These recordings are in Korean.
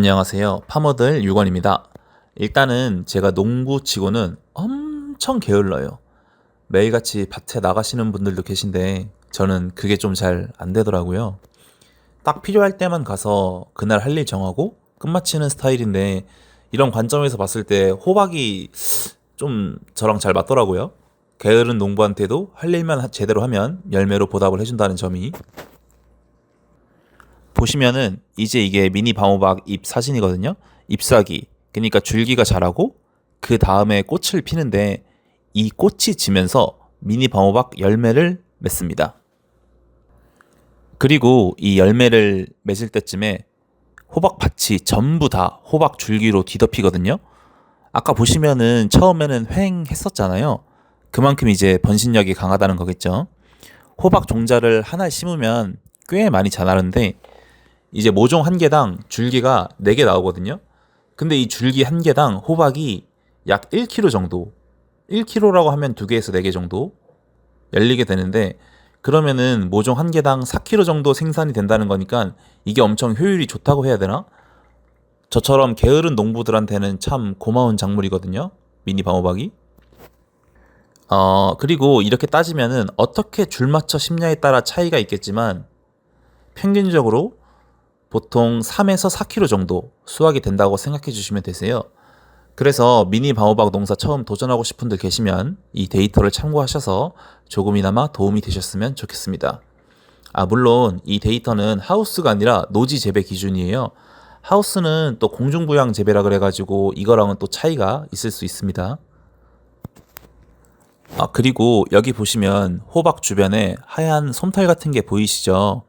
안녕하세요. 파머들 유건입니다. 일단은 제가 농부 치고는 엄청 게을러요. 매일같이 밭에 나가시는 분들도 계신데 저는 그게 좀 잘 안 되더라고요. 딱 필요할 때만 가서 그날 할 일 정하고 끝마치는 스타일인데 이런 관점에서 봤을 때 호박이 좀 저랑 잘 맞더라고요. 게으른 농부한테도 할 일만 하- 제대로 하면 열매로 보답을 해준다는 점이 보시면은 이제 이게 미니 방호박 잎 사진이거든요. 잎사귀. 그러니까 줄기가 자라고 그 다음에 꽃을 피는데 이 꽃이 지면서 미니 방호박 열매를 맺습니다. 그리고 이 열매를 맺을 때쯤에 호박 밭이 전부 다 호박 줄기로 뒤덮이거든요. 아까 보시면은 처음에는 휑했었잖아요. 그만큼 이제 번식력이 강하다는 거겠죠. 호박 종자를 하나 심으면 꽤 많이 자라는데 이제 모종 한 개당 줄기가 4개 나오거든요. 근데 이 줄기 한 개당 호박이 약 1kg 정도, 1kg라고 하면 2개에서 4개 정도 열리게 되는데 그러면은 모종 한 개당 4kg 정도 생산이 된다는 거니까 이게 엄청 효율이 좋다고 해야 되나? 저처럼 게으른 농부들한테는 참 고마운 작물이거든요. 미니 방호박이. 어, 그리고 이렇게 따지면은 어떻게 줄 맞춰 심냐에 따라 차이가 있겠지만 평균적으로 보통 3에서 4kg 정도 수확이 된다고 생각해 주시면 되세요. 그래서 미니 방호박 농사 처음 도전하고 싶은 분 계시면 이 데이터를 참고하셔서 조금이나마 도움이 되셨으면 좋겠습니다. 아, 물론 이 데이터는 하우스가 아니라 노지 재배 기준이에요. 하우스는 또 공중부양 재배라 그래가지고 이거랑은 또 차이가 있을 수 있습니다. 아, 그리고 여기 보시면 호박 주변에 하얀 솜털 같은 게 보이시죠?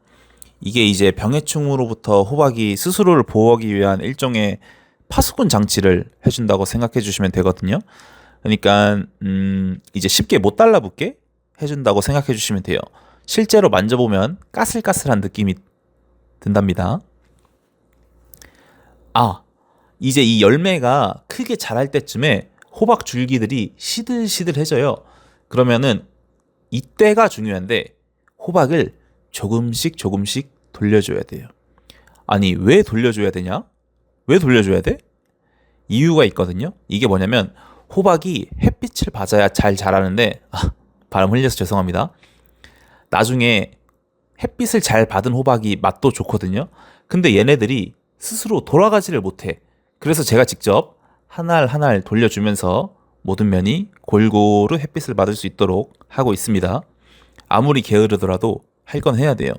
이게 이제 병해충으로부터 호박이 스스로를 보호하기 위한 일종의 파수꾼 장치를 해준다고 생각해 주시면 되거든요. 그러니까 음 이제 쉽게 못 달라붙게 해준다고 생각해 주시면 돼요. 실제로 만져보면 까슬까슬한 느낌이 든답니다. 아 이제 이 열매가 크게 자랄 때쯤에 호박 줄기들이 시들시들해져요. 그러면은 이때가 중요한데 호박을 조금씩 조금씩 돌려줘야 돼요. 아니, 왜 돌려줘야 되냐? 왜 돌려줘야 돼? 이유가 있거든요. 이게 뭐냐면 호박이 햇빛을 받아야 잘 자라는데 아, 발음 흘려서 죄송합니다. 나중에 햇빛을 잘 받은 호박이 맛도 좋거든요. 근데 얘네들이 스스로 돌아가지를 못해. 그래서 제가 직접 한 알 한 알 돌려주면서 모든 면이 골고루 햇빛을 받을 수 있도록 하고 있습니다. 아무리 게으르더라도 할 건 해야 돼요.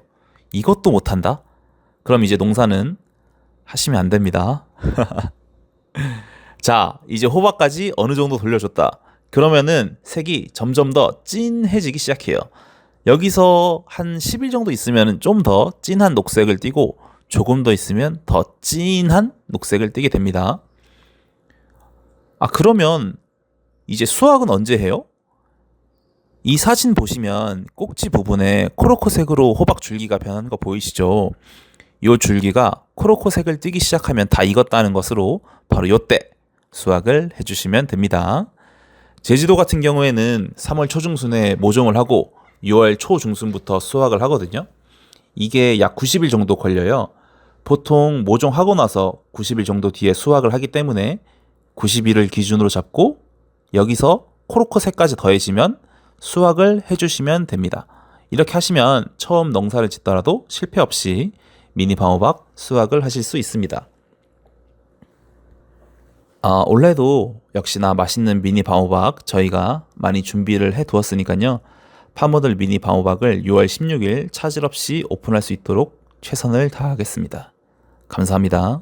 이것도 못한다? 그럼 이제 농사는 하시면 안 됩니다. 자, 이제 호박까지 어느 정도 돌려줬다. 그러면은 색이 점점 더 진해지기 시작해요. 여기서 한 10일 정도 있으면 좀더 진한 녹색을 띠고 조금 더 있으면 더 진한 녹색을 띠게 됩니다. 아, 그러면 이제 수확은 언제 해요? 이 사진 보시면 꼭지 부분에 코로코색으로 호박 줄기가 변한 거 보이시죠? 이 줄기가 코로코색을 띠기 시작하면 다 익었다는 것으로 바로 이때 수확을 해주시면 됩니다. 제주도 같은 경우에는 3월 초중순에 모종을 하고 6월 초중순부터 수확을 하거든요. 이게 약 90일 정도 걸려요. 보통 모종하고 나서 90일 정도 뒤에 수확을 하기 때문에 90일을 기준으로 잡고 여기서 코로코색까지 더해지면 수확을 해주시면 됩니다. 이렇게 하시면 처음 농사를 짓더라도 실패 없이 미니 방호박 수확을 하실 수 있습니다. 아, 올해도 역시나 맛있는 미니 방호박 저희가 많이 준비를 해 두었으니까요. 파모들 미니 방호박을 6월 16일 차질 없이 오픈할 수 있도록 최선을 다하겠습니다. 감사합니다.